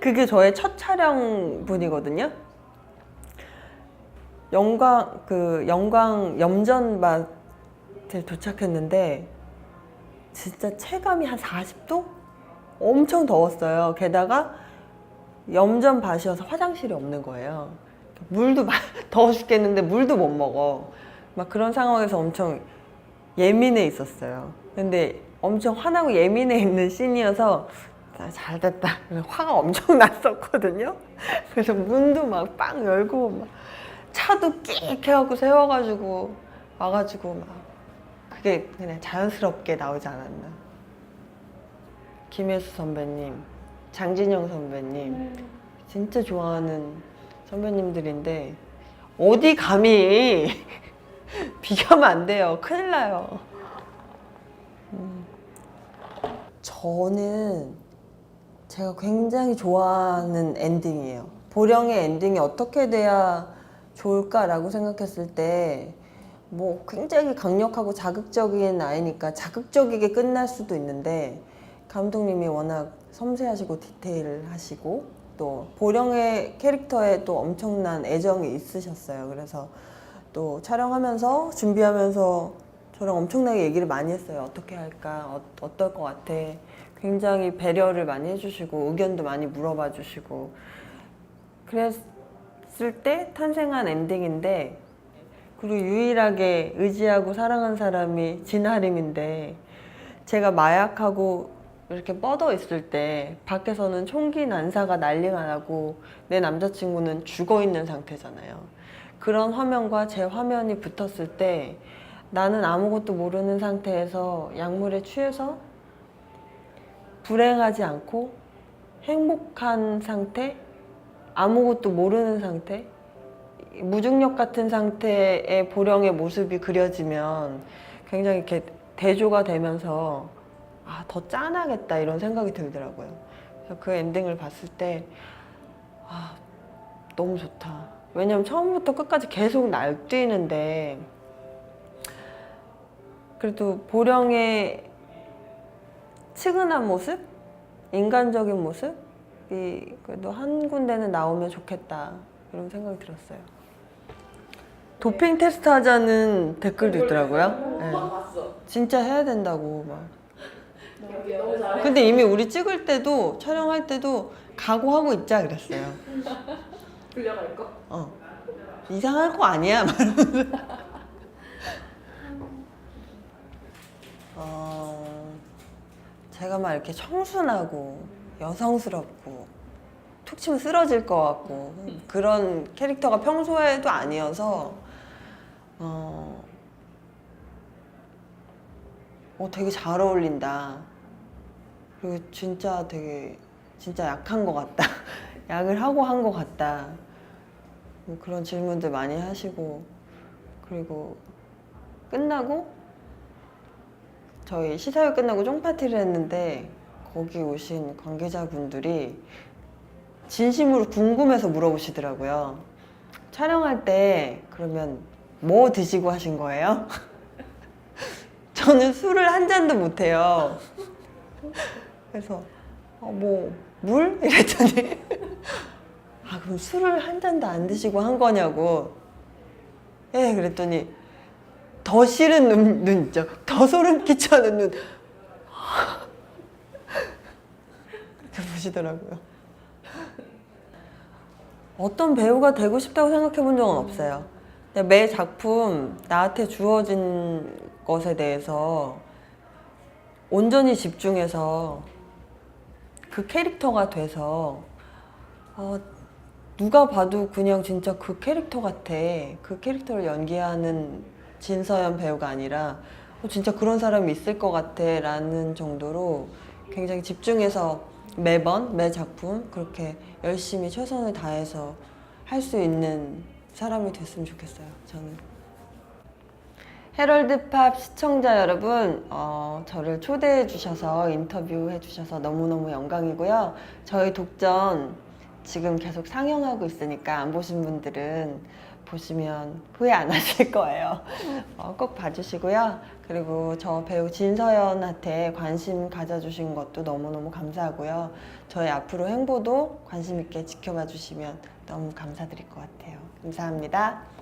그게 저의 첫 촬영 분이거든요. 영광 그 영광 염전밭에 도착했는데 진짜 체감이 한 40도? 엄청 더웠어요. 게다가 염전밭이어서 화장실이 없는 거예요. 물도 막 더워 죽겠는데 물도 못 먹어. 막 그런 상황에서 엄청 예민해 있었어요. 근데 엄청 화나고 예민해 있는 씬이어서 아, 잘 됐다. 화가 엄청 났었거든요. 그래서 문도 막 빵 열고 막 차도 끽 해갖고 세워가지고 와가지고 막 그게 그냥 자연스럽게 나오지 않았나. 김혜수 선배님, 장진영 선배님, 진짜 좋아하는 선배님들인데 어디 감히 비교하면 안 돼요. 큰일 나요. 음. 저는 제가 굉장히 좋아하는 엔딩이에요. 보령의 엔딩이 어떻게 돼야 좋을까라고 생각했을 때, 뭐 굉장히 강력하고 자극적인 아이니까 자극적이게 끝날 수도 있는데, 감독님이 워낙 섬세하시고 디테일 하시고, 또 보령의 캐릭터에 또 엄청난 애정이 있으셨어요. 그래서 또 촬영하면서 준비하면서 저랑 엄청나게 얘기를 많이 했어요. 어떻게 할까? 어, 어떨 것 같아? 굉장히 배려를 많이 해주시고 의견도 많이 물어봐 주시고 그랬을 때 탄생한 엔딩인데 그리고 유일하게 의지하고 사랑한 사람이 진하림인데 제가 마약하고 이렇게 뻗어 있을 때 밖에서는 총기 난사가 난리가 나고 내 남자친구는 죽어 있는 상태잖아요. 그런 화면과 제 화면이 붙었을 때 나는 아무것도 모르는 상태에서 약물에 취해서 불행하지 않고 행복한 상태, 아무것도 모르는 상태, 무중력 같은 상태의 보령의 모습이 그려지면 굉장히 이렇게 대조가 되면서 아, 더 짠하겠다 이런 생각이 들더라고요. 그래서 그 엔딩을 봤을 때 아, 너무 좋다. 왜냐면 처음부터 끝까지 계속 날뛰는데 그래도 보령의 측은한 모습, 인간적인 모습이 그래도 한 군데는 나오면 좋겠다 이런 생각이 들었어요. 도핑 테스트 하자는 댓글도 있더라고요. 네. 봤어. 진짜 해야 된다고 막. 근데 이미 우리 찍을 때도 촬영할 때도 각오하고 있자 그랬어요. 불려갈 거? 어. 이상할 거 아니야? 어, 제가 막 이렇게 청순하고 여성스럽고 툭 치면 쓰러질 것 같고 그런 캐릭터가 평소에도 아니어서 어, 어 되게 잘 어울린다. 그리고 진짜 되게 진짜 약한 것 같다. 약을 하고 한 것 같다. 뭐 그런 질문들 많이 하시고 그리고 끝나고 저희 시사회 끝나고 쫑파티를 했는데 거기 오신 관계자분들이 진심으로 궁금해서 물어보시더라고요. 촬영할 때 그러면 뭐 드시고 하신 거예요? 저는 술을 한 잔도 못 해요. 그래서 어, 뭐 물? 이랬더니 아 그럼 술을 한 잔도 안 드시고 한 거냐고 예 그랬더니 더 싫은 눈, 눈 있죠. 더 소름 끼쳐하는 눈. 이렇게 보시더라고요. 어떤 배우가 되고 싶다고 생각해 본 적은 없어요. 매 작품 나한테 주어진 것에 대해서 온전히 집중해서 그 캐릭터가 돼서 어, 누가 봐도 그냥 진짜 그 캐릭터 같아. 그 캐릭터를 연기하는 진서연 배우가 아니라 어, 진짜 그런 사람이 있을 것 같아 라는 정도로 굉장히 집중해서 매번 매 작품 그렇게 열심히 최선을 다해서 할 수 있는 사람이 됐으면 좋겠어요. 저는. 헤럴드팝 시청자 여러분, 어, 저를 초대해 주셔서 인터뷰해 주셔서 너무너무 영광이고요. 저희 독전 지금 계속 상영하고 있으니까 안 보신 분들은 보시면 후회 안 하실 거예요. 어, 꼭 봐주시고요. 그리고 저 배우 진서연한테 관심 가져주신 것도 너무너무 감사하고요. 저희 앞으로 행보도 관심 있게 지켜봐 주시면 너무 감사드릴 것 같아요. 감사합니다.